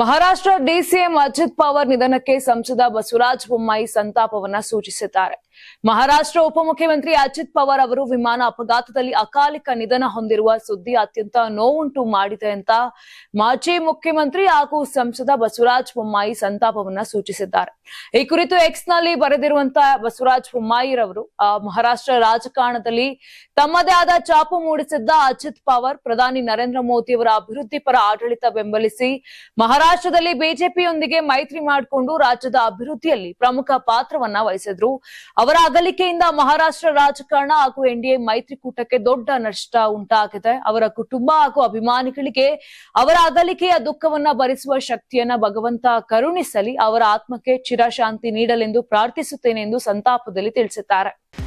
Maharashtra DCM Ajit Pawar ನಿಧನಕ್ಕೆ ಸಂಸದ ಬಸವರಾಜ ಬೊಮ್ಮಾಯಿ ಸಂತಾಪವನ್ನ ಸೂಚಿಸಿದ್ದಾರೆ. ಮಹಾರಾಷ್ಟ್ರ ಉಪಮುಖ್ಯಮಂತ್ರಿ ಅಜಿತ್ ಪವಾರ್ ಅವರು ವಿಮಾನ ಅಪಘಾತದಲ್ಲಿ ಅಕಾಲಿಕ ನಿಧನ ಹೊಂದಿರುವ ಸುದ್ದಿ ಅತ್ಯಂತ ನೋವುಂಟು ಮಾಡಿದೆ ಅಂತ ಮಾಜಿ ಮುಖ್ಯಮಂತ್ರಿ ಹಾಗೂ ಸಂಸದ ಬಸವರಾಜ ಬೊಮ್ಮಾಯಿ ಸಂತಾಪವನ್ನ ಸೂಚಿಸಿದ್ದಾರೆ. ಈ ಕುರಿತು ಎಕ್ಸ್ನಲ್ಲಿ ಬರೆದಿರುವಂತಹ ಬಸವರಾಜ ಬೊಮ್ಮಾಯಿರವರು ಮಹಾರಾಷ್ಟ್ರ ರಾಜಕಾರಣದಲ್ಲಿ ತಮ್ಮದೇ ಆದ ಚಾಪು ಮೂಡಿಸಿದ್ದ ಅಜಿತ್ ಪವಾರ್ ಪ್ರಧಾನಿ ನರೇಂದ್ರ ಮೋದಿಯವರ ಅಭಿವೃದ್ಧಿ ಪರ ಆಡಳಿತ ಬೆಂಬಲಿಸಿ ಮಹಾರಾಷ್ಟ್ರದಲ್ಲಿ ಬಿಜೆಪಿಯೊಂದಿಗೆ ಮೈತ್ರಿ ಮಾಡಿಕೊಂಡು ರಾಜ್ಯದ ಅಭಿವೃದ್ಧಿಯಲ್ಲಿ ಪ್ರಮುಖ ಪಾತ್ರವನ್ನ ವಹಿಸಿದ್ರು. ಅವರ ಅಗಲಿಕೆಯಿಂದ ಮಹಾರಾಷ್ಟ್ರ ರಾಜಕಾರಣ ಹಾಗೂ ಎನ್ಡಿಎ ಮೈತ್ರಿಕೂಟಕ್ಕೆ ದೊಡ್ಡ ನಷ್ಟ ಉಂಟಾಗಿದೆ. ಅವರ ಕುಟುಂಬ ಹಾಗೂ ಅಭಿಮಾನಿಗಳಿಗೆ ಅವರ ಅಗಲಿಕೆಯ ದುಃಖವನ್ನ ಭರಿಸುವ ಶಕ್ತಿಯನ್ನ ಭಗವಂತ ಕರುಣಿಸಲಿ, ಅವರ ಆತ್ಮಕ್ಕೆ ಚಿರಶಾಂತಿ ನೀಡಲೆಂದು ಪ್ರಾರ್ಥಿಸುತ್ತೇನೆ ಎಂದು ಸಂತಾಪದಲ್ಲಿ ತಿಳಿಸಿದ್ದಾರೆ.